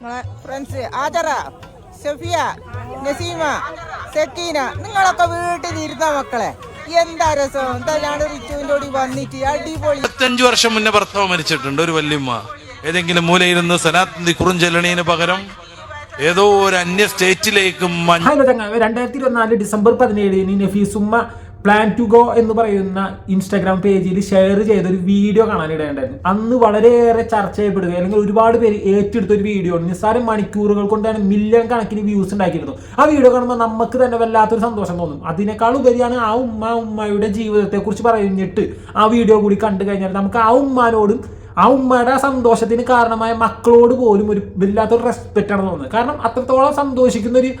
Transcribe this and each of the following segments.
Friends ആചറ സഫിയ നസീമ സക്കീന നിങ്ങളൊക്കെ വീട്ടിൽ ഇരുന്ന മക്കളെ. എന്താ രസം? എന്താ ഞാൻ റിച്ചുവിന്റെ കൂടി വന്നിട്ട് അടിപൊളി. ഇരുപത്തഞ്ചു വർഷം മുന്നേ ഭർത്താവ് മരിച്ചിട്ടുണ്ട് ഒരു വല്യമ്മ. ഏതെങ്കിലും മൂലയിരുന്ന് സനാത്തിന്റെ കുറുഞ്ചെല്ലണീന് പകരം ഏതോ ഒരു അന്യ സ്റ്റേറ്റിലേക്കും രണ്ടായിരത്തി ഇരുപത്തിനാല് ഡിസംബർ പതിനേഴിന് നഫീസുമ്മ പ്ലാൻ ടു ഗോ എന്ന് പറയുന്ന ഇൻസ്റ്റാഗ്രാം പേജിൽ ഷെയർ ചെയ്ത ഒരു വീഡിയോ കാണാനിടയുണ്ടായിരുന്നു അന്ന് വളരെയേറെ ചർച്ച ചെയ്യപ്പെടുക അല്ലെങ്കിൽ ഒരുപാട് പേര് ഏറ്റെടുത്ത ഒരു വീഡിയോ ആണ്. നിസ്സാരം മണിക്കൂറുകൾ കൊണ്ടാണ് മില്യൺ കണക്കിന് വ്യൂസ് ഉണ്ടാക്കിയിരുന്നു ആ വീഡിയോ കാണുമ്പോൾ നമുക്ക് തന്നെ വല്ലാത്തൊരു സന്തോഷം തോന്നും. അതിനേക്കാൾ ഉപരിയാണ് ആ ഉമ്മ ഉമ്മയുടെ ജീവിതത്തെക്കുറിച്ച് പറഞ്ഞിട്ട് ആ വീഡിയോ കൂടി കണ്ടു കഴിഞ്ഞാൽ നമുക്ക് ആ ഉമ്മാനോടും ആ ഉമ്മയുടെ സന്തോഷത്തിന് കാരണമായ മക്കളോട് പോലും ഒരു വല്ലാത്തൊരു റെസ്പെക്റ്റ് ആണ് തോന്നുന്നത്. കാരണം അത്രത്തോളം സന്തോഷിക്കുന്ന ഒരു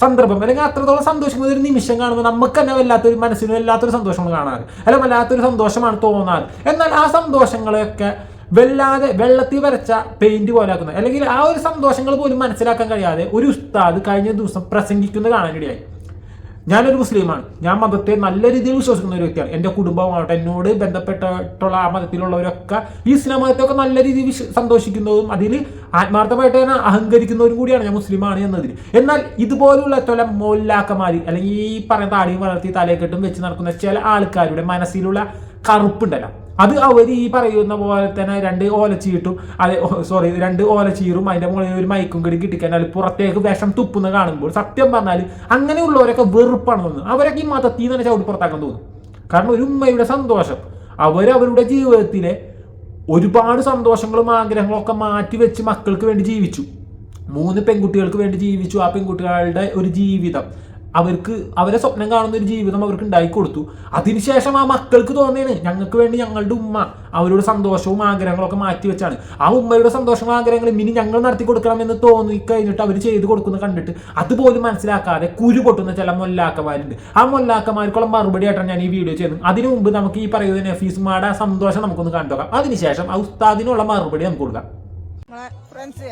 സന്ദർഭം അല്ലെങ്കിൽ അത്രത്തോളം സന്തോഷിക്കുന്ന ഒരു നിമിഷം കാണുമ്പോൾ നമുക്ക് തന്നെ വല്ലാത്തൊരു മനസ്സിന് വല്ലാത്തൊരു സന്തോഷമാണ് കാണാറ്. അല്ല വല്ലാത്തൊരു സന്തോഷമാണ് തോന്നാറ്. എന്നാൽ ആ സന്തോഷങ്ങളെയൊക്കെ വല്ലാതെ വെള്ളത്തിൽ വരച്ച പെയിന്റ് പോലെ ആക്കുന്നത് അല്ലെങ്കിൽ ആ ഒരു സന്തോഷങ്ങൾ പോലും മനസ്സിലാക്കാൻ കഴിയാതെ ഒരു ഉസ്താദ് കഴിഞ്ഞ ദിവസം പ്രസംഗിക്കുന്നത് കാണാനിടയായി. ഞാനൊരു മുസ്ലിമാണ്. ഞാൻ മതത്തെ നല്ല രീതിയിൽ വിശ്വസിക്കുന്ന ഒരു വ്യക്തിയാണ്. എന്റെ കുടുംബമാവട്ടെ എന്നോട് ബന്ധപ്പെട്ടിട്ടുള്ള ആ മതത്തിലുള്ളവരൊക്കെ ഈ ഇസ്ലാം മതത്തെയൊക്കെ നല്ല രീതിയിൽ സന്തോഷിക്കുന്നതും അതിൽ ആത്മാർത്ഥമായിട്ട് തന്നെ അഹങ്കരിക്കുന്നവരും കൂടിയാണ് ഞാൻ മുസ്ലിമാണ് എന്നതിന് എന്നാൽ ഇതുപോലുള്ള ചില മൊല്ലാക്കമാരി അല്ലെങ്കിൽ ഈ പറയുന്ന താടിയും വളർത്തി തലയെക്കെട്ടും വെച്ച് നടക്കുന്ന ചില ആൾക്കാരുടെ മനസ്സിലുള്ള കറുപ്പുണ്ടല്ലോ. അത് അവർ ഈ പറയുന്ന പോലെ തന്നെ രണ്ട് ഓലച്ചീട്ടും അതെ സോറി രണ്ട് ഓലച്ചീറും അതിന്റെ മുകളിൽ ഒരു മൈക്കും കൂടി കിട്ടിക്കഴിഞ്ഞാൽ പുറത്തേക്ക് വിഷം തുപ്പുന്ന കാണുമ്പോൾ സത്യം പറഞ്ഞാൽ അങ്ങനെയുള്ളവരൊക്കെ വെറുപ്പാണ് തോന്നുന്നത്. അവരൊക്കെ ഈ മതത്തിൽ നിന്ന് തന്നെ ചവിട്ടി പുറത്താക്കാൻ തോന്നും. കാരണം ഒരു ഉമ്മയുടെ സന്തോഷം അവരവരുടെ ജീവിതത്തിലെ ഒരുപാട് സന്തോഷങ്ങളും ആഗ്രഹങ്ങളും ഒക്കെ മാറ്റി വെച്ച് മക്കൾക്ക് വേണ്ടി ജീവിച്ചു. മൂന്ന് പെൺകുട്ടികൾക്ക് വേണ്ടി ജീവിച്ചു ആ പെൺകുട്ടികളുടെ ഒരു ജീവിതം. അവർക്ക് അവരെ സ്വപ്നം കാണുന്ന ഒരു ജീവിതം അവർക്ക് ഉണ്ടാക്കി കൊടുത്തു. അതിനുശേഷം ആ മക്കൾക്ക് തോന്നിയാണ് ഞങ്ങൾക്ക് വേണ്ടി ഞങ്ങളുടെ ഉമ്മ അവരുടെ സന്തോഷവും ആഗ്രഹങ്ങളും ഒക്കെ മാറ്റി വെച്ചാണ്. ആ ഉമ്മയുടെ സന്തോഷവും ആഗ്രഹങ്ങളും ഇനി ഞങ്ങൾ നടത്തി കൊടുക്കണമെന്ന് തോന്നി കഴിഞ്ഞിട്ട് അവർ ചെയ്തു കൊടുക്കുന്നത് കണ്ടിട്ട് അതുപോലും മനസ്സിലാക്കാതെ കുരു പൊട്ടുന്ന ചില മൊല്ലാക്കമാരുണ്ട് ആ മൊല്ലാക്കമാർക്കുള്ള മറുപടി ആയിട്ടാണ് ഞാൻ ഈ വീഡിയോ ചെയ്യുന്നത് അതിനു മുമ്പ് നമുക്ക് ഈ പറയുന്ന നഫീസുമാരുടെ സന്തോഷം നമുക്കൊന്ന് കണ്ടു നോക്കാം. അതിനുശേഷം ആ ഉസ്താദിനുള്ള മറുപടി നമുക്ക് കൊടുക്കാം. ഫ്രണ്ട്സ്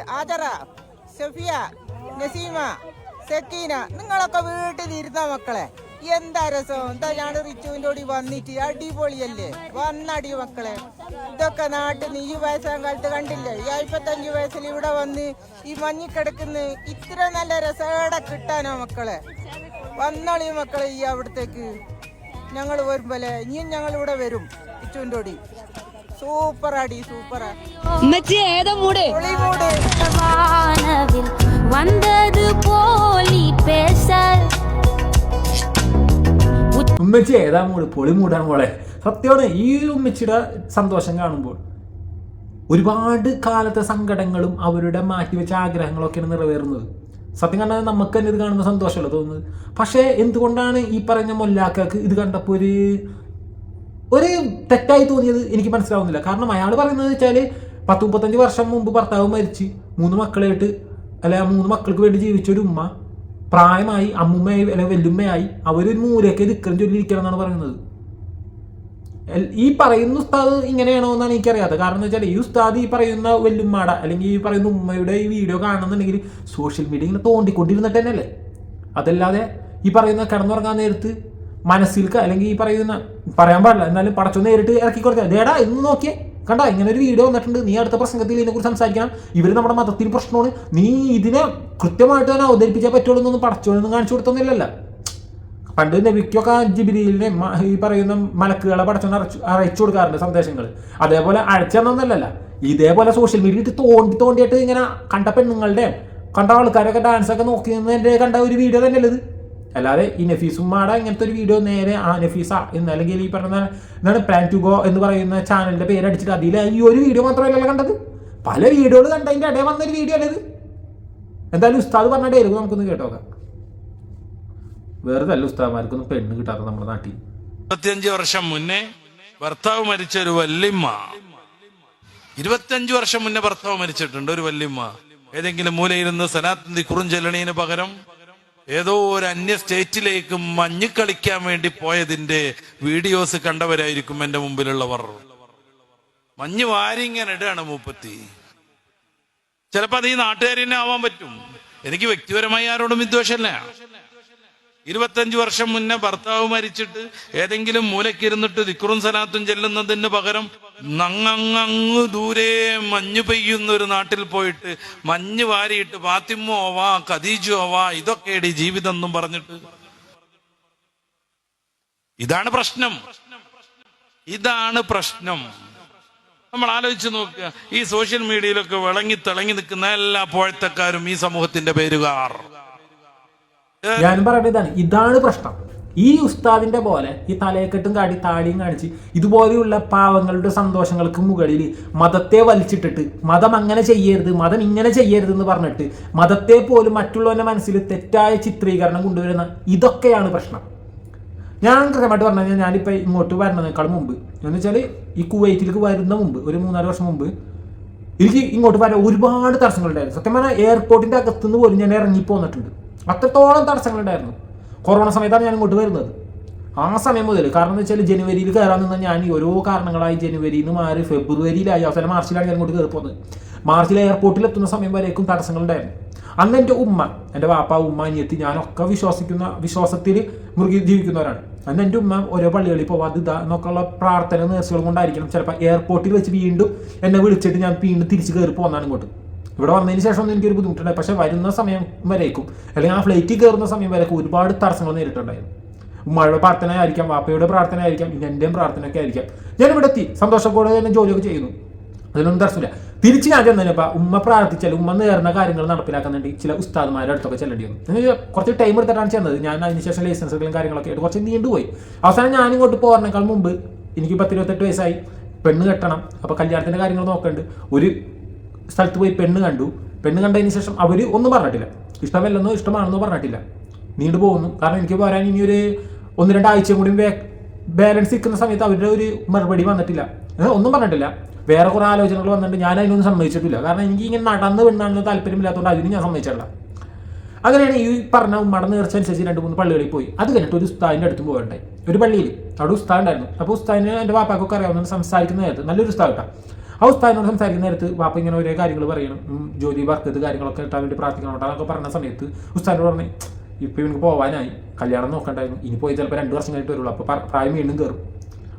നസീമ സക്കീന നിങ്ങളൊക്കെ വീട്ടിലിരുന്ന മക്കളെ. എന്താ രസം? എന്താ ഞാൻ റിച്ചുവിന്റെ കൂടി വന്നിട്ട് അടിപൊളിയല്ലേ? വന്നടി മക്കളെ. ഇതൊക്കെ നാട്ടിൽ ഈ വയസ്സാം കാലത്ത് കണ്ടില്ലേ? ഈ അമ്പത്തഞ്ച് വയസ്സിൽ ഇവിടെ വന്ന് ഈ മഞ്ഞിക്കിടക്കുന്ന ഇത്ര നല്ല രസേടെ കിട്ടാനോ മക്കളെ? വന്നോളി മക്കളെ ഈ അവിടത്തേക്ക്. ഞങ്ങൾ വരുമ്പോലെ ഇനിയും ഞങ്ങൾ ഇവിടെ വരും റിച്ചുവിന്റെ കൂടി. സൂപ്പറാടി സൂപ്പറാ. സൂപ്പർ ഏതാ മൂട്? ഉമ്മച്ചി ഏതാ മൂട്? പൊളി മൂടാൻ മോളെ. സത്യമാണ് ഈ ഉമ്മച്ചിയുടെ സന്തോഷം കാണുമ്പോൾ ഒരുപാട് കാലത്തെ സങ്കടങ്ങളും അവരുടെ മാറ്റിവെച്ച ആഗ്രഹങ്ങളൊക്കെയാണ് നിറവേറുന്നത്. സത്യം കണ്ടാൽ നമുക്ക് തന്നെ ഇത് കാണുമ്പോൾ സന്തോഷമല്ല തോന്നുന്നത്? പക്ഷേ എന്തുകൊണ്ടാണ് ഈ പറഞ്ഞ മൊല്ലാക്കാക്ക് ഇത് കണ്ടപ്പോൾ ഒരു ഒരു തെറ്റായി തോന്നിയത് എനിക്ക് മനസ്സിലാവുന്നില്ല. കാരണം അയാൾ പറയുന്നത് വെച്ചാൽ പത്ത് മുപ്പത്തഞ്ച് വർഷം മുമ്പ് ഭർത്താവ് മരിച്ച് മൂന്ന് മക്കളായിട്ട് അല്ലെ ആ മൂന്ന് മക്കൾക്ക് വേണ്ടി ജീവിച്ച ഒരു ഉമ്മ പ്രായമായി അമ്മുമ്മയായി അല്ലെ വെല്ലുമ്മയായി അവരൊരു മൂലയൊക്കെ ദിക്കരം ചൊല്ലിയിരിക്കണം എന്നാണ് പറയുന്നത്. ഈ പറയുന്ന ഉസ്താദ് ഇങ്ങനെയാണോ എന്നാണ് എനിക്കറിയാത്തത്. കാരണം എന്ന് വെച്ചാൽ ഈ ഉസ്താദ് ഈ പറയുന്ന വെല്ലുമ്മാട അല്ലെങ്കിൽ ഈ പറയുന്ന ഉമ്മയുടെ ഈ വീഡിയോ കാണുന്നുണ്ടെങ്കിൽ സോഷ്യൽ മീഡിയ ഇങ്ങനെ തോണ്ടിക്കൊണ്ടിരുന്നിട്ട് തന്നെയല്ലേ? അതല്ലാതെ ഈ പറയുന്ന കിടന്നുറങ്ങാൻ നേരത്ത് മനസ്സിൽക്ക് അല്ലെങ്കിൽ ഈ പറയുന്ന പറയാൻ പാടില്ല എന്നാലും പടച്ചു നേരിട്ട് ഇറക്കി കൊടുക്കുക ദേടാ ഇന്ന് നോക്കിയേ. കണ്ട ഇങ്ങനെ ഒരു വീഡിയോ വന്നിട്ടുണ്ട്. നീ അടുത്ത പ്രസംഗത്തിൽ ഇതിനെക്കുറിച്ച് സംസാരിക്കണം. ഇവർ നമ്മുടെ മതത്തിൽ പ്രശ്നമാണ്. നീ ഇതിനെ കൃത്യമായിട്ട് തന്നെ അവതരിപ്പിച്ചേ പറ്റുള്ളൂ എന്നൊന്നും പടച്ചോളൊന്നും കാണിച്ചു കൊടുത്തൊന്നുമില്ലല്ലോ. പണ്ട് നബിക്കൊക്കെ ജിബിരിയിലിനെ ഈ പറയുന്ന മലക്കുകളെ പടച്ചോണ്ട് അറച്ചു അയച്ചു കൊടുക്കാറുണ്ട് സന്ദേശങ്ങൾ അതേപോലെ അയച്ചെന്നൊന്നല്ല ഇതേപോലെ സോഷ്യൽ മീഡിയ ഇട്ട് തോണ്ടി തോണ്ടിയിട്ട് ഇങ്ങനെ കണ്ട പെണ്ണുങ്ങളുടെ കണ്ട ആൾക്കാരൊക്കെ ഡാൻസ് ഒക്കെ നോക്കി നിന്നതിന്റെ കണ്ട ഒരു വീഡിയോ തന്നെയല്ലേ ഇത്? അല്ലാതെ ഈ നഫീസുമാടെ ഇങ്ങനത്തെ ഒരു വീഡിയോ നേരെ ആ നഫീസ എന്ന് അല്ലെങ്കിൽ ഈ പറഞ്ഞ എന്താണ് പ്ലാൻ ടു ഗോ എന്ന് പറയുന്ന ചാനലിന്റെ പേര് അടിച്ചിട്ട് അതിൽ ഈ ഒരു വീഡിയോ മാത്രമല്ലല്ലോ കണ്ടത്. പല വീഡിയോകൾ കണ്ടതിന്റെ ഇടയിൽ വന്നൊരു വീഡിയോ അല്ലേ ഇത്? എന്തായാലും ഉസ്താദ് പറഞ്ഞ ഡയലോഗ് നമുക്കൊന്ന് കേട്ടോക്കാം വേറെ അല്ല ഉസ്താദ്മാർക്കൊന്നും പെണ്ണ് കിട്ടാത്ത നമ്മുടെ നാട്ടിൽ. ഇരുപത്തിയഞ്ച് വർഷം മുന്നേ ഭർത്താവ് മരിച്ച ഒരു വല്യമ്മ. ഇരുപത്തിയഞ്ച് വർഷം മുന്നേ ഭർത്താവ് മരിച്ചിട്ടുണ്ട് ഒരു വല്യമ്മ. ഏതെങ്കിലും മൂലയിരുന്ന് സനാത്തിന്റെ കുറുഞ്ചെല്ലണീന് പകരം ഏതോ ഒരു അന്യ സ്റ്റേറ്റിലേക്ക് മഞ്ഞ് കളിക്കാൻ വേണ്ടി പോയതിന്റെ വീഡിയോസ് കണ്ടവരായിരിക്കും എന്റെ മുമ്പിലുള്ളവർ. മഞ്ഞ് വാരിങ്ങനെ ഇടാണ് മൂപ്പത്തി. ചിലപ്പോ അത് ഈ തന്നെ ആവാൻ പറ്റും. എനിക്ക് വ്യക്തിപരമായി ആരോടും വിദ്വേഷമല്ല. ഇരുപത്തഞ്ചു വർഷം മുന്നേ ഭർത്താവ് മരിച്ചിട്ട് ഏതെങ്കിലും മൂലക്കിരുന്നിട്ട് ദിക്റും സലാത്തും ചെല്ലുന്നതിന് പകരം നങ്ങങ്ങ് ദൂരെ മഞ്ഞ് പെയ്യുന്ന ഒരു നാട്ടിൽ പോയിട്ട് മഞ്ഞ് വാരിയിട്ട് ഫാത്തിമോ ആവാ ഖദീജു ആവാ ഇതൊക്കെയാണ് ജീവിതം എന്നും പറഞ്ഞിട്ട്. ഇതാണ് പ്രശ്നം. ഇതാണ് പ്രശ്നം. നമ്മൾ ആലോചിച്ച് നോക്കുക. ഈ സോഷ്യൽ മീഡിയയിലൊക്കെ വിളങ്ങി തിളങ്ങി നിൽക്കുന്ന എല്ലാ പോഴത്തക്കാരും ഈ സമൂഹത്തിന്റെ പേരുകാർ. ഞാൻ പറയുന്നത് ഇതാണ് പ്രശ്നം. ഈ ഉസ്താദിന്റെ പോലെ ഈ തലയെക്കെട്ടും കാടി താടിയും കാണിച്ച് ഇതുപോലെയുള്ള പാവങ്ങളുടെ സന്തോഷങ്ങൾക്ക് മുകളിൽ മതത്തെ വലിച്ചിട്ടിട്ട് മതം അങ്ങനെ ചെയ്യരുത് മതം ഇങ്ങനെ ചെയ്യരുത് എന്ന് പറഞ്ഞിട്ട് മതത്തെ പോലും മറ്റുള്ളവന്റെ മനസ്സിൽ തെറ്റായ ചിത്രീകരണം കൊണ്ടുവരുന്ന ഇതൊക്കെയാണ് പ്രശ്നം. ഞാൻ കൃത്യമായിട്ട് പറഞ്ഞു കഴിഞ്ഞാൽ ഞാനിപ്പോൾ ഇങ്ങോട്ട് വരുന്നതിനേക്കാൾ മുമ്പ് എന്ന് വെച്ചാൽ ഈ കുവൈറ്റിലേക്ക് വരുന്ന മുമ്പ് ഒരു മൂന്നാൽ വർഷം മുമ്പ് എനിക്ക് ഇങ്ങോട്ട് വരാൻ ഒരുപാട് തടസ്സങ്ങളുണ്ടായിരുന്നു. സത്യം പറഞ്ഞാൽ എയർപോർട്ടിന്റെ അകത്തുനിന്ന് പോലും ഞാൻ ഇറങ്ങി പോന്നിട്ടുണ്ട്. അത്രത്തോളം തടസ്സങ്ങളുണ്ടായിരുന്നു. കൊറോണ സമയത്താണ് ഞാൻ ഇങ്ങോട്ട് വരുന്നത്. ആ സമയം മുതൽ കാരണം എന്ന് വെച്ചാൽ ജനുവരിയിൽ കയറാൻ നിന്ന ഞാൻ ഓരോ കാരണങ്ങളായി ജനുവരിയിൽ നിന്ന് മാറി ഫെബ്രുവരിയിലായി അവസാനം മാർച്ചിലാണ് ഞാൻ ഇങ്ങോട്ട് കയറി പോകുന്നത് മാർച്ചിൽ എയർപോർട്ടിൽ എത്തുന്ന സമയം വരേക്കും തടസ്സങ്ങളുണ്ടായിരുന്നു അന്ന് എന്റെ ഉമ്മ എന്റെ വാപ്പ ഉമ്മ അനിയത്തി ഞാനൊക്കെ വിശ്വസിക്കുന്ന വിശ്വാസത്തിൽ മുറുകി ജീവിക്കുന്നവരാണ്. അന്ന് എന്റെ ഉമ്മ ഓരോ പള്ളികളിൽ പോവാ ഇതാ എന്നൊക്കെയുള്ള പ്രാർത്ഥന നേർച്ചകൾ കൊണ്ടായിരിക്കണം. ചിലപ്പോൾ എയർപോർട്ടിൽ വെച്ച് വീണ്ടും എന്നെ വിളിച്ചിട്ട് ഞാൻ വീണ്ടും തിരിച്ച് കയറി പോകുന്നതാണ് ഇങ്ങോട്ട്. ഇവിടെ വന്നതിന് ശേഷം എനിക്കൊരു ബുദ്ധിമുട്ടുണ്ടായി. പക്ഷെ വരുന്ന സമയം വരേക്കും. അല്ലെങ്കിൽ ആ ഫ്ലൈറ്റിൽ കയറുന്ന സമയം വരേക്കും ഒരുപാട് തടസ്സങ്ങൾ നേരിട്ടുണ്ടായിരുന്നു ഉമ്മയുടെ പ്രാർത്ഥന ആയിരിക്കാം വാപ്പയുടെ പ്രാർത്ഥന ആയിരിക്കാം ഇനി എന്റെയും പ്രാർത്ഥനയൊക്കെ ആയിരിക്കാം. ഞാൻ ഇവിടെ എത്തി. സന്തോഷത്തോടെ തന്നെ ജോലിയൊക്കെ ചെയ്യുന്നു. അതിനൊന്നും തടസ്സമില്ല. തിരിച്ച് ഞാൻ ചെന്നപ്പോൾ ഉമ്മ പ്രാർത്ഥിച്ചാൽ ഉമ്മ നേർന്ന കാര്യങ്ങൾ നടപ്പിലാക്കാൻ വേണ്ടി ചില ഉസ്താദ്മാരുടെ അടുത്തൊക്കെ ചെല്ലേണ്ടി വന്നു. കുറച്ച് ടൈം എടുത്തിട്ടാണ് ചെന്നത്. ഞാൻ അതിനുശേഷം ലൈസൻസുകളും കാര്യങ്ങളൊക്കെ ആയിട്ട് കുറച്ച് നീണ്ടുപോയി. അവസാനം ഞാൻ ഇങ്ങോട്ട് പോകുന്നതിനേക്കാൾ മുമ്പ് എനിക്ക് പത്തിരുപത്തെട്ട് വയസ്സായി. പെണ്ണ് കെട്ടണം. അപ്പോൾ കല്യാണത്തിന്റെ കാര്യങ്ങൾ നോക്കേണ്ട. ഒരു സ്ഥലത്ത് പോയി പെണ്ണ് കണ്ടു. പെണ്ണ് കണ്ടതിന് ശേഷം അവർ ഒന്നും പറഞ്ഞിട്ടില്ല. ഇഷ്ടമല്ലെന്നോ ഇഷ്ടമാണെന്നോ പറഞ്ഞിട്ടില്ല. നീണ്ടു പോകുന്നു. കാരണം എനിക്ക് പോരാൻ ഇനി ഒരു ഒന്ന് രണ്ടാഴ്ചയും കൂടി ബാലൻസ് നിൽക്കുന്ന സമയത്ത് അവരുടെ ഒരു മറുപടി വന്നിട്ടില്ല. ഒന്നും പറഞ്ഞിട്ടില്ല. വേറെ കുറെ ആലോചനകൾ വന്നിട്ട് ഞാൻ അതിനൊന്നും സമ്മതിച്ചിട്ടില്ല. കാരണം എനിക്ക് ഇങ്ങനെ നടന്ന് പെണ്ണാണെന്ന് താല്പര്യമില്ലാത്തതുകൊണ്ട് അതിന് ഞാൻ സമ്മതിച്ചിട്ടില്ല. അങ്ങനെയാണ് ഈ പറഞ്ഞ ഉമ്മയുടെ നേർച്ച അനുസരിച്ച് രണ്ട് മൂന്ന് പള്ളികളിൽ പോയി. അത് കഴിഞ്ഞിട്ട് ഒരു ഉസ്താദിന്റെ അടുത്ത് പോകണ്ടായി. ഒരു പള്ളിയിൽ. അവിടെ ഉസ്താദ് ഉണ്ടായിരുന്നു. അപ്പോൾ ഉസ്താദിന് എന്റെ വാപ്പാക്കൊക്കെ അറിയാവുന്ന സംസാരിക്കുന്ന നേരത്ത്. നല്ലൊരു ഉസ്താദ് കേട്ടോ. ആ ഉസ്താദിനോട് സംസാരിക്കുന്ന നേരത്ത് വാപ്പ ഇങ്ങനെ ഓരോ കാര്യങ്ങൾ പറയണം. ജോലി വർക്ക് കാര്യങ്ങളൊക്കെ കിട്ടാൻ വേണ്ടി പ്രാർത്ഥിക്കണം എന്നൊക്കെ പറഞ്ഞ സമയത്ത് ഉസ്താദിനോട് പറഞ്ഞു ഇപ്പം ഇവനക്ക് പോകാനായി കല്യാണം നോക്കണ്ടായിരുന്നു. ഇനി പോയി ചിലപ്പോൾ രണ്ട് വർഷം കഴിഞ്ഞിട്ട് വരുള്ളൂ. അപ്പോൾ പ്രായം വീണ്ടും കയറും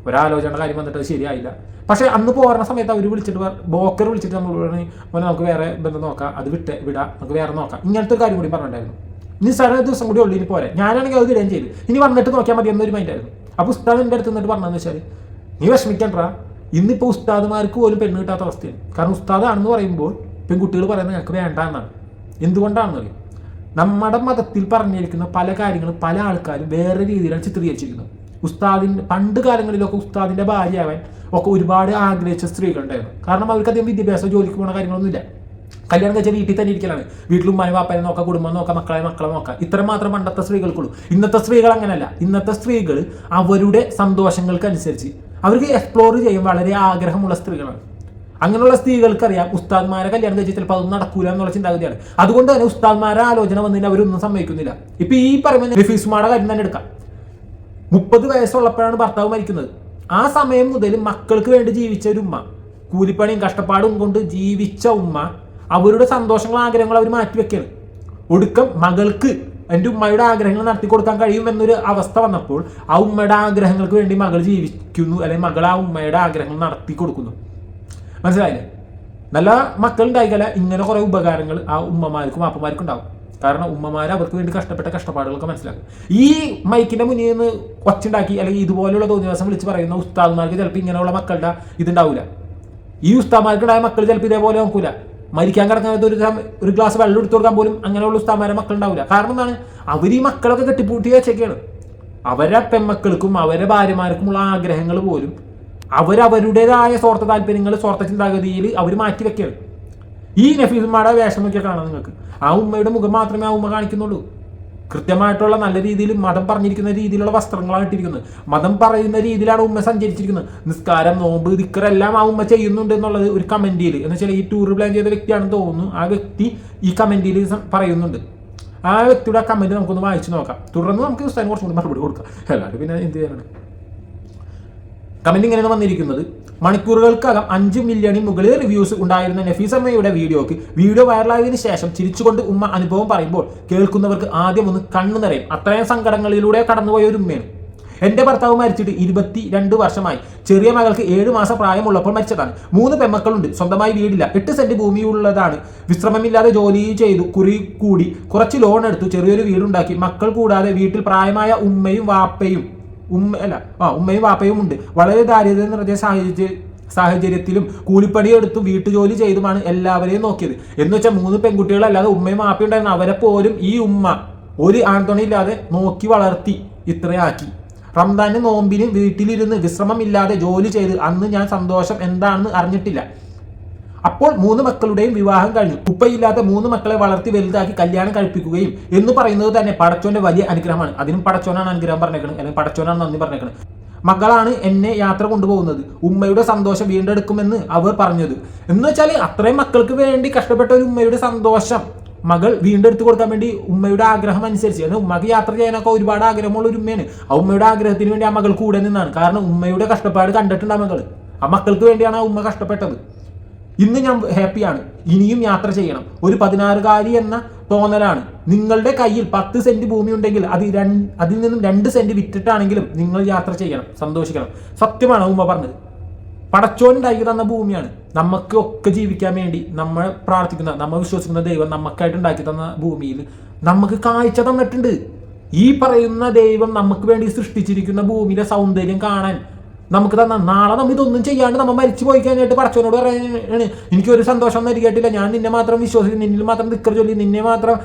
ഒരാലോചന കാര്യം വന്നിട്ട് ശരിയായില്ല. പക്ഷേ അന്ന് പോകുന്ന സമയത്ത് അവർ വിളിച്ചിട്ട് ബോക്കർ വിളിച്ചിട്ട് നമ്മൾ പറഞ്ഞു നമുക്ക് വേറെ ബന്ധം നോക്കാം. അത് വിട്ട് വിടാം. നമുക്ക് വേറെ നോക്കാം. ഇങ്ങനത്തെ ഒരു കാര്യം കൂടി പറഞ്ഞിട്ടുണ്ടായിരുന്നു. ഇനി സാറേ ദിവസം കൂടി ഉള്ളു ഇനി പോരെ. ഞാനാണെങ്കിൽ അത് ഇടുകയും ചെയ്തു. ഇനി വന്നിട്ട് നോക്കിയാൽ മതി എന്നൊരു മൈൻഡായിരുന്നു അപ്പോൾ ഉസ്താദ് എന്റെ അടുത്ത് നിന്നിട്ട് പറഞ്ഞതെന്ന് വെച്ചാൽ നീ വിഷമിക്കണ്ടാ. ഇന്നിപ്പോൾ ഉസ്താദുമാർക്ക് പോലും പെണ്ണ് കിട്ടാത്ത അവസ്ഥയാണ്. കാരണം ഉസ്താദാണെന്ന് പറയുമ്പോൾ പെൺകുട്ടികൾ പറയുന്നത് ഞങ്ങൾക്ക് വേണ്ട എന്നാണ്. എന്തുകൊണ്ടാണെന്ന് അറിയും നമ്മുടെ മതത്തിൽ പറഞ്ഞിരിക്കുന്ന പല കാര്യങ്ങളും പല ആൾക്കാരും വേറെ രീതിയിലാണ് ചിത്രീകരിച്ചിരിക്കുന്നത്. ഉസ്താദിന്റെ പണ്ട് കാലങ്ങളിലൊക്കെ ഉസ്താദിന്റെ ഭാര്യയാവാൻ ഒക്കെ ഒരുപാട് ആഗ്രഹിച്ച സ്ത്രീകളുണ്ടായിരുന്നു. കാരണം അവർക്ക് അധികം വിദ്യാഭ്യാസ ജോലിക്ക് പോകുന്ന കാര്യങ്ങളൊന്നുമില്ല. കല്യാണം കഴിച്ചാൽ വീട്ടിൽ തന്നെ ഇരിക്കലാണ്. വീട്ടിലും ഉമ്മായി വാപ്പനെ നോക്കാം കുടുംബം നോക്കാം മക്കളെ മക്കളെ നോക്കാം. ഇത്ര മാത്രം പണ്ടത്തെ സ്ത്രീകൾക്കുള്ളൂ. ഇന്നത്തെ സ്ത്രീകൾ അങ്ങനെയല്ല. ഇന്നത്തെ സ്ത്രീകൾ അവരുടെ സന്തോഷങ്ങൾക്കനുസരിച്ച് അവർക്ക് എക്സ്പ്ലോർ ചെയ്യാൻ വളരെ ആഗ്രഹമുള്ള സ്ത്രീകളാണ്. അങ്ങനെയുള്ള സ്ത്രീകൾക്കറിയാം ഉസ്താദ്മാരെ കല്യാണം കഴിച്ചാൽ ചിലപ്പോൾ അതൊന്നും നടക്കൂല എന്നുള്ള ചിന്താഗതിയാണ്. അതുകൊണ്ട് തന്നെ ഉസ്താദ്മാരെ ആലോചന വന്നതിന് അവരൊന്നും സമ്മതിക്കുന്നില്ല. ഇപ്പൊ ഈ പറയുന്ന നഫീസുമാരുടെ കാര്യം തന്നെ എടുക്കാം. മുപ്പത് വയസ്സുള്ളപ്പോഴാണ് ഭർത്താവ് മരിക്കുന്നത്. ആ സമയം മുതൽ മക്കൾക്ക് വേണ്ടി ജീവിച്ച ഒരു ഉമ്മ കൂലിപ്പണിയും കഷ്ടപ്പാടും കൊണ്ട് ജീവിച്ച ഉമ്മ അവരുടെ സന്തോഷങ്ങളും ആഗ്രഹങ്ങളും അവർ മാറ്റിവെക്കുകയാണ് ഒടുക്കം മകൾക്ക് എന്റെ ഉമ്മയുടെ ആഗ്രഹങ്ങൾ നടത്തി കൊടുക്കാൻ കഴിയും എന്നൊരു അവസ്ഥ വന്നപ്പോൾ ആ ഉമ്മയുടെ ആഗ്രഹങ്ങൾക്ക് വേണ്ടി മകൾ ജീവിക്കുന്നു അല്ലെങ്കിൽ മകൾ ആ ഉമ്മയുടെ ആഗ്രഹങ്ങൾ നടത്തി കൊടുക്കുന്നു. മനസ്സിലായില്ലേ? നല്ല മക്കൾ ഉണ്ടായിക്കല ഇങ്ങനെ കുറേ ഉപകാരങ്ങൾ ആ ഉമ്മമാർക്കും അപ്പമാർക്കും ഉണ്ടാവും. കാരണം ഉമ്മമാർ അവർക്ക് വേണ്ടി കഷ്ടപ്പെട്ട കഷ്ടപ്പാടുകളൊക്കെ മനസ്സിലാക്കും. ഈ മൈക്കിന്റെ മുന്നിൽ നിന്ന് ഒച്ചുണ്ടാക്കി അല്ലെങ്കിൽ ഇതുപോലെയുള്ള തോന്നിവാസം വിളിച്ച് പറയുന്ന ഉസ്താദ്മാർക്ക് ചിലപ്പോൾ ഇങ്ങനെയുള്ള മക്കളുടെ ഇതുണ്ടാവില്ല ഈ ഉസ്താദ്മാർക്കുണ്ടായ മക്കൾ ചിലപ്പോൾ ഇതേപോലെ നോക്കൂല. മരിക്കാൻ കിടക്കുന്നത് ഒരു ഒരു ഗ്ലാസ് വെള്ളം എടുത്തു കൊടുക്കാൻ പോലും അങ്ങനെയുള്ള മക്കൾ ഉണ്ടാവില്ല കാരണം എന്താണ്? അവർ ഈ മക്കളൊക്കെ കെട്ടിപ്പൂട്ടി വെച്ചൊക്കെയാണ് അവരെ പെൺമക്കൾക്കും അവരെ ഭാര്യമാർക്കുമുള്ള ആഗ്രഹങ്ങൾ പോലും അവരവരുടേതായ സ്വാർത്ഥ താല്പര്യങ്ങൾ സ്വാർത്ഥ ചിന്താഗതിയിൽ അവർ മാറ്റി വെക്കുകയാണ് ഈ നഫീസുമാരുടെ വേഷം നോക്കിയാൽ കാണാം നിങ്ങൾക്ക്. ആ ഉമ്മയുടെ മുഖം മാത്രമേ ആ ഉമ്മ കാണിക്കുന്നുള്ളൂ. കൃത്യമായിട്ടുള്ള നല്ല രീതിയിൽ മതം പറഞ്ഞിരിക്കുന്ന രീതിയിലുള്ള വസ്ത്രങ്ങളാണ് ഇട്ടിരിക്കുന്നത്. മതം പറയുന്ന രീതിയിലാണ് ഉമ്മ സഞ്ചരിച്ചിരിക്കുന്നത്. നിസ്കാരം നോമ്പ് ദിക്കറെല്ലാം ആ ഉമ്മ ചെയ്യുന്നുണ്ട് എന്നുള്ളത് ഒരു കമന്റിയിൽ എന്ന് വെച്ചാൽ ഈ ടൂർ പ്ലാൻ ചെയ്ത വ്യക്തിയാണെന്ന് തോന്നുന്നു. ആ വ്യക്തി ഈ കമന്റിയിൽ പറയുന്നുണ്ട്. ആ വ്യക്തിയുടെ ആ കമന്റ് നമുക്കൊന്ന് വായിച്ചു നോക്കാം. തുടർന്ന് നമുക്ക് ഉസ്താദിന് കുറച്ചുകൂടി മറുപടി കൊടുക്കാം. അല്ലാണ്ട് പിന്നെ എന്ത് ചെയ്യാനാണ്? കമന്റ് ഇങ്ങനെയാണ് വന്നിരിക്കുന്നത്. മണിക്കൂറുകൾക്കകം അഞ്ച് മില്യണിൽ മുകളിൽ റിവ്യൂസ് ഉണ്ടായിരുന്ന നഫീസമ്മയുടെ വീഡിയോക്ക് വീഡിയോ വൈറലായതിനു ശേഷം ചിരിച്ചുകൊണ്ട് ഉമ്മ അനുഭവം പറയുമ്പോൾ കേൾക്കുന്നവർക്ക് ആദ്യം ഒന്ന് കണ്ണു നിറയും. അത്രയും സങ്കടങ്ങളിലൂടെ കടന്നുപോയ ഒരു ഉമ്മയാണ്. എന്റെ ഭർത്താവ് മരിച്ചിട്ട് ഇരുപത്തി രണ്ട് വർഷമായി. ചെറിയ മകൾക്ക് ഏഴ് മാസം പ്രായമുള്ളപ്പോൾ മരിച്ചതാണ്. മൂന്ന് പെമ്മക്കളുണ്ട്. സ്വന്തമായി വീടില്ല. എട്ട് സെന്റ് ഭൂമിയുള്ളതാണ്. വിശ്രമമില്ലാതെ ജോലി ചെയ്തു കുറി കൂടി കുറച്ച് ലോൺ എടുത്തു ചെറിയൊരു വീടുണ്ടാക്കി. മക്കൾ കൂടാതെ വീട്ടിൽ പ്രായമായ ഉമ്മയും വാപ്പയും ഉമ്മ അല്ല ആ ഉമ്മയും വാപ്പയും ഉണ്ട്. വളരെ ദാരിദ്ര്യം നിറഞ്ഞ സാഹചര്യ സാഹചര്യത്തിലും കൂലിപ്പണി എടുത്ത് വീട്ടുജോലി ചെയ്തുമാണ് എല്ലാവരെയും നോക്കിയത്. എന്ന് വെച്ചാൽ മൂന്ന് പെൺകുട്ടികളല്ലാതെ ഉമ്മയും വാപ്പയും ഉണ്ടായിരുന്നു. അവരെ പോലും ഈ ഉമ്മ ഒരു ആൺതുണയില്ലാതെ നോക്കി വളർത്തി ഇത്രയാക്കി. റംദാന് നോമ്പിന് വീട്ടിലിരുന്ന് വിശ്രമമില്ലാതെ ജോലി ചെയ്ത് അന്ന് ഞാൻ സന്തോഷം എന്താണെന്ന് അറിഞ്ഞിട്ടില്ല. അപ്പോൾ മൂന്ന് മക്കളുടെയും വിവാഹം കഴിഞ്ഞു. ഉപ്പയില്ലാത്ത മൂന്ന് മക്കളെ വളർത്തി വലുതാക്കി കല്യാണം കഴിപ്പിക്കുകയും എന്ന് പറയുന്നത് തന്നെ പടച്ചോന്റെ വലിയ അനുഗ്രഹമാണ്. അതിനും പടച്ചോനാണ് അനുഗ്രഹം പറഞ്ഞേക്കുന്നത് അല്ലെങ്കിൽ പടച്ചോനാണ് നന്ദി പറഞ്ഞേക്കുന്നത് മകളാണ് എന്നെ യാത്ര കൊണ്ടുപോകുന്നത്. ഉമ്മയുടെ സന്തോഷം വീണ്ടെടുക്കുമെന്ന് അവർ പറഞ്ഞത്. എന്ന് വെച്ചാൽ അത്രയും മക്കൾക്ക് വേണ്ടി കഷ്ടപ്പെട്ട ഒരു ഉമ്മയുടെ സന്തോഷം മകൾ വീണ്ടെടുത്ത് കൊടുക്കാൻ വേണ്ടി ഉമ്മയുടെ ആഗ്രഹം അനുസരിച്ച്. കാരണം ഉമ്മക്ക് യാത്ര ചെയ്യാനൊക്കെ ഒരുപാട് ആഗ്രഹമുള്ള ഒരു ഉമ്മയാണ്. ആ ഉമ്മയുടെ ആഗ്രഹത്തിന് വേണ്ടി ആ മകൾ കൂടെ നിന്നാണ്. കാരണം ഉമ്മയുടെ കഷ്ടപ്പാട് കണ്ടിട്ടുണ്ട് ആ മകൾ ആ മക്കൾക്ക് വേണ്ടിയാണ് ആ ഉമ്മ കഷ്ടപ്പെട്ടത്. ഇന്ന് ഞാൻ ഹാപ്പിയാണ്. ഇനിയും യാത്ര ചെയ്യണം. ഒരു പതിനാറുകാരി എന്ന തോന്നലാണ്. നിങ്ങളുടെ കയ്യിൽ പത്ത് സെന്റ് ഭൂമി ഉണ്ടെങ്കിൽ അത് രണ്ട് അതിൽ നിന്നും രണ്ട് സെന്റ് വിറ്റിട്ടാണെങ്കിലും നിങ്ങൾ യാത്ര ചെയ്യണം. സന്തോഷിക്കണം. സത്യമാണ് ഉമ്മ പറഞ്ഞത്. പടച്ചോൻ ഉണ്ടാക്കി തന്ന ഭൂമിയാണ്. നമുക്ക് ഒക്കെ ജീവിക്കാൻ വേണ്ടി നമ്മൾ പ്രാർത്ഥിക്കുന്ന നമ്മൾ വിശ്വസിക്കുന്ന ദൈവം നമുക്കായിട്ട് ഉണ്ടാക്കി തന്ന ഭൂമിയിൽ നമുക്ക് കാഴ്ച തന്നിട്ടുണ്ട്. ഈ പറയുന്ന ദൈവം നമുക്ക് വേണ്ടി സൃഷ്ടിച്ചിരിക്കുന്ന ഭൂമിയിലെ സൗന്ദര്യം കാണാൻ നമുക്ക് തന്ന നാളെ നമ്മൾ ഇതൊന്നും ചെയ്യാണ്ട് നമ്മൾ മരിച്ചു പോയി കഴിഞ്ഞിട്ട് പടച്ചോനോട് പറയാണ് എനിക്കൊരു സന്തോഷം നൽകിയിട്ടില്ല ഞാൻ നിന്നെ മാത്രം വിശ്വസിക്കും നിന്നിൽ മാത്രം ദിക്കർ ചൊല്ലി. നിന്നെ മാത്രം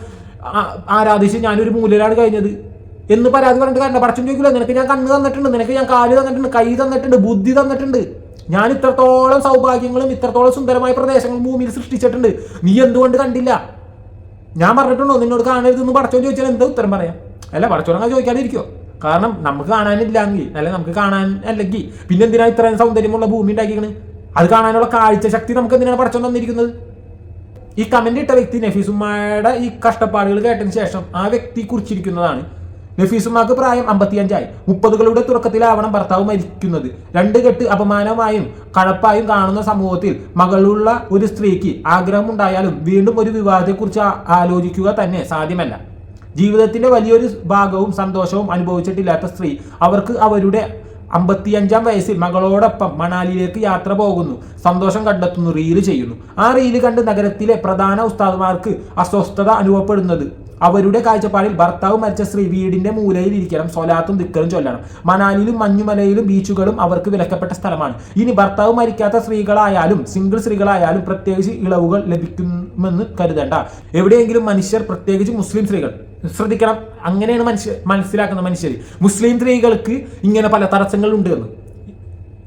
ആരാധിച്ച് ഞാനൊരു മൂലയിലാണ് കഴിഞ്ഞത്. എന്ന് പരാതി പറഞ്ഞിട്ട് കാരണം പടച്ചോൻ ചോദിക്കില്ല നിനക്ക് ഞാൻ കണ്ണ് തന്നിട്ടുണ്ട്. നിനക്ക് ഞാൻ കാൽ തന്നിട്ടുണ്ട്. കൈ തന്നിട്ടുണ്ട്. ബുദ്ധി തന്നിട്ടുണ്ട്. ഞാൻ ഇത്രത്തോളം സൗഭാഗ്യങ്ങളും ഇത്രത്തോളം സുന്ദരമായ പ്രദേശങ്ങളും ഭൂമിയിൽ സൃഷ്ടിച്ചിട്ടുണ്ട്. നീ എന്തുകൊണ്ട് കണ്ടില്ല? ഞാൻ പറഞ്ഞിട്ടുണ്ടോ? നിന്നോട് കാണരുതെന്ന് പടച്ചോൻ ചോദിച്ചാൽ എന്താ ഉത്തരം പറയാം? അല്ല പടച്ചോൻ അങ്ങനെ ചോദിക്കാതിരിക്കോ കാരണം നമുക്ക് കാണാനില്ലെങ്കിൽ അല്ലെ നമുക്ക് കാണാൻ അല്ലെങ്കിൽ പിന്നെ എന്തിനാ ഇത്രയും സൗന്ദര്യമുള്ള ഭൂമി ഉണ്ടാക്കിക്കണ്? അത് കാണാനുള്ള കാഴ്ച ശക്തി നമുക്ക് എന്തിനാണ് പഠിച്ചു തന്നിരിക്കുന്നത്? ഈ കമന്റ് ഇട്ട വ്യക്തി നഫീസുമ്മയുടെ ഈ കഷ്ടപ്പാടുകൾ കേട്ടതിന് ശേഷം ആ വ്യക്തി കുറിച്ചിരിക്കുന്നതാണ്. നഫീസുമ്മക്ക് പ്രായം അമ്പത്തിയഞ്ചായി. മുപ്പതുകളുടെ തുടക്കത്തിലാവണം ഭർത്താവ് മരിക്കുന്നത്. രണ്ട് കെട്ട് അപമാനമായും കഴപ്പായും കാണുന്ന സമൂഹത്തിൽ മകളുള്ള ഒരു സ്ത്രീക്ക് ആഗ്രഹമുണ്ടായാലും വീണ്ടും ഒരു വിവാഹത്തെക്കുറിച്ച് ആലോചിക്കുക തന്നെ സാധ്യമല്ല. ജീവിതത്തിന്റെ വലിയൊരു ഭാഗവും സന്തോഷവും അനുഭവിച്ചിട്ടില്ലാത്ത സ്ത്രീ. അവർക്ക് അവരുടെ അമ്പത്തിയഞ്ചാം വയസ്സിൽ മകളോടൊപ്പം മണാലിയിലേക്ക് യാത്ര പോകുന്നു. സന്തോഷം കണ്ടെത്തുന്നു റീൽ ചെയ്യുന്നു. ആ റീൽ കണ്ട് നഗരത്തിലെ പ്രധാന ഉസ്താദുമാർക്ക് അസ്വസ്ഥത അനുഭവപ്പെടുന്നത്. അവരുടെ കാഴ്ചപ്പാടിൽ ഭർത്താവ് മരിച്ച സ്ത്രീ വീടിന്റെ മൂലയിൽ ഇരിക്കണം സ്വലാത്തും ദിക്കറും ചൊല്ലണം. മണാലിയിലും മഞ്ഞുമലയിലും ബീച്ചുകളും അവർക്ക് വിലക്കപ്പെട്ട സ്ഥലമാണ്. ഇനി ഭർത്താവ് മരിക്കാത്ത സ്ത്രീകളായാലും സിംഗിൾ സ്ത്രീകളായാലും പ്രത്യേകിച്ച് ഇളവുകൾ ലഭിക്കുമെന്ന് കരുതണ്ട. എവിടെയെങ്കിലും മനുഷ്യർ പ്രത്യേകിച്ച് മുസ്ലിം സ്ത്രീകൾ ശ്രദ്ധിക്കണം. അങ്ങനെയാണ് മനുഷ്യ മനസ്സിലാക്കുന്ന മനുഷ്യർ. മുസ്ലിം സ്ത്രീകൾക്ക് ഇങ്ങനെ പല തടസ്സങ്ങളുണ്ട് എന്ന്.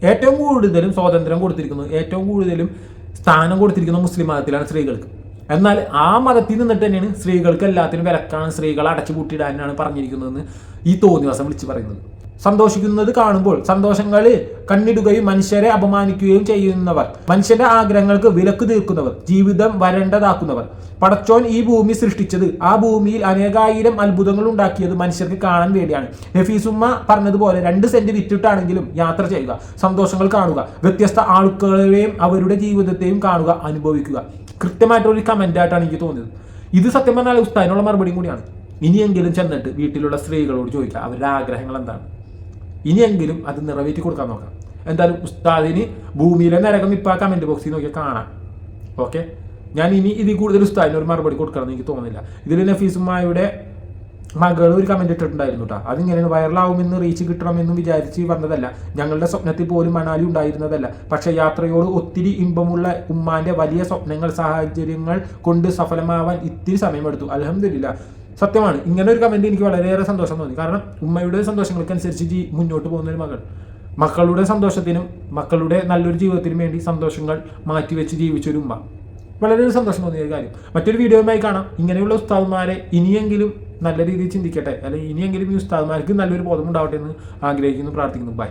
ഏറ്റവും കൂടുതലും സ്വാതന്ത്ര്യം കൊടുത്തിരിക്കുന്നു ഏറ്റവും കൂടുതലും സ്ഥാനം കൊടുത്തിരിക്കുന്നു മുസ്ലിം മതത്തിലാണ് സ്ത്രീകൾക്ക്. എന്നാൽ ആ മതത്തിൽ നിന്നിട്ട് തന്നെയാണ് സ്ത്രീകൾക്ക് എല്ലാത്തിനും വിലക്കാണ് സ്ത്രീകളെ അടച്ചു കൂട്ടിയിടാനാണ് പറഞ്ഞിരിക്കുന്നതെന്ന് ഈ തോന്നിവാസം വിളിച്ച് പറയുന്നത്. സന്തോഷിക്കുന്നത് കാണുമ്പോൾ സന്തോഷങ്ങൾ കണ്ണിടുകയും മനുഷ്യരെ അപമാനിക്കുകയും ചെയ്യുന്നവർ. മനുഷ്യന്റെ ആഗ്രഹങ്ങൾക്ക് വിലക്ക് തീർക്കുന്നവർ ജീവിതം വരണ്ടതാക്കുന്നവർ. പടച്ചോൻ ഈ ഭൂമി സൃഷ്ടിച്ചത്. ആ ഭൂമിയിൽ അനേകായിരം അത്ഭുതങ്ങൾ ഉണ്ടാക്കിയത് മനുഷ്യർക്ക് കാണാൻ വേണ്ടിയാണ്. നഫീസുമ്മ പറഞ്ഞതുപോലെ രണ്ട് സെന്റ് വിറ്റിട്ടാണെങ്കിലും യാത്ര ചെയ്യുക സന്തോഷങ്ങൾ കാണുക വ്യത്യസ്ത ആളുകളെയും അവരുടെ ജീവിതത്തെയും കാണുക അനുഭവിക്കുക. കൃത്യമായിട്ടൊരു കമന്റ് ആയിട്ടാണ് എനിക്ക് തോന്നിയത്. ഇത് സത്യം പറഞ്ഞാൽ ഉസ്താദിനുള്ള മറുപടിയും കൂടിയാണ്. ഇനിയെങ്കിലും ചെന്നിട്ട് വീട്ടിലുള്ള സ്ത്രീകളോട് ചോദിക്കുക അവരുടെ ആഗ്രഹങ്ങൾ എന്താണ്? ഇനിയെങ്കിലും അത് നിറവേറ്റി കൊടുക്കാൻ നോക്കാം. എന്തായാലും ഉസ്താദിന് ഭൂമിയിലെ നരകം ഇപ്പം ആ കമന്റ് ബോക്സിൽ നോക്കിയാൽ കാണാം. ഓക്കെ ഞാൻ ഇനി ഇതിൽ കൂടുതൽ ഉസ്താദിന് ഒരു മറുപടി കൊടുക്കണമെന്ന് എനിക്ക് തോന്നുന്നില്ല. ഇതിൽ നഫീസുമായുടെ മകൾ ഒരു കമന്റ് ഇട്ടിട്ടുണ്ടായിരുന്നു കേട്ടോ അതിങ്ങനെ വൈറലാവുമെന്ന് റീച്ച് കിട്ടണമെന്നും വിചാരിച്ച് വന്നതല്ല. ഞങ്ങളുടെ സ്വപ്നത്തിൽ പോലും മണാലി ഉണ്ടായിരുന്നതല്ല. പക്ഷേ യാത്രയോട് ഒത്തിരി ഇമ്പമുള്ള ഉമ്മാന്റെ വലിയ സ്വപ്നങ്ങൾ സാഹചര്യങ്ങൾ കൊണ്ട് സഫലമാവാൻ ഇത്തിരി സമയമെടുത്തു. അലഹമില്ല സത്യമാണ്. ഇങ്ങനെ ഒരു കമന്റ് എനിക്ക് വളരെയേറെ സന്തോഷം തോന്നി. കാരണം ഉമ്മയുടെ സന്തോഷങ്ങൾക്കനുസരിച്ച് ജീ മുന്നോട്ട് പോകുന്ന ഒരു മകൾ. മക്കളുടെ സന്തോഷത്തിനും മക്കളുടെ നല്ലൊരു ജീവിതത്തിനും വേണ്ടി സന്തോഷങ്ങൾ മാറ്റിവെച്ച് ജീവിച്ചൊരു ഉമ്മ. വളരെ സന്തോഷം തോന്നിയ ഒരു കാര്യം. മറ്റൊരു വീഡിയോയുമായി കാണാം. ഇങ്ങനെയുള്ള ഉസ്താദ്മാരെ ഇനിയെങ്കിലും നല്ല രീതിയിൽ ചിന്തിക്കട്ടെ. അല്ലെങ്കിൽ ഇനിയെങ്കിലും ഈ ഉസ്താദ്മാർക്ക് നല്ലൊരു ബോധം ഉണ്ടാവട്ടെ എന്ന് ആഗ്രഹിക്കുന്നു പ്രാർത്ഥിക്കുന്നു. ബൈ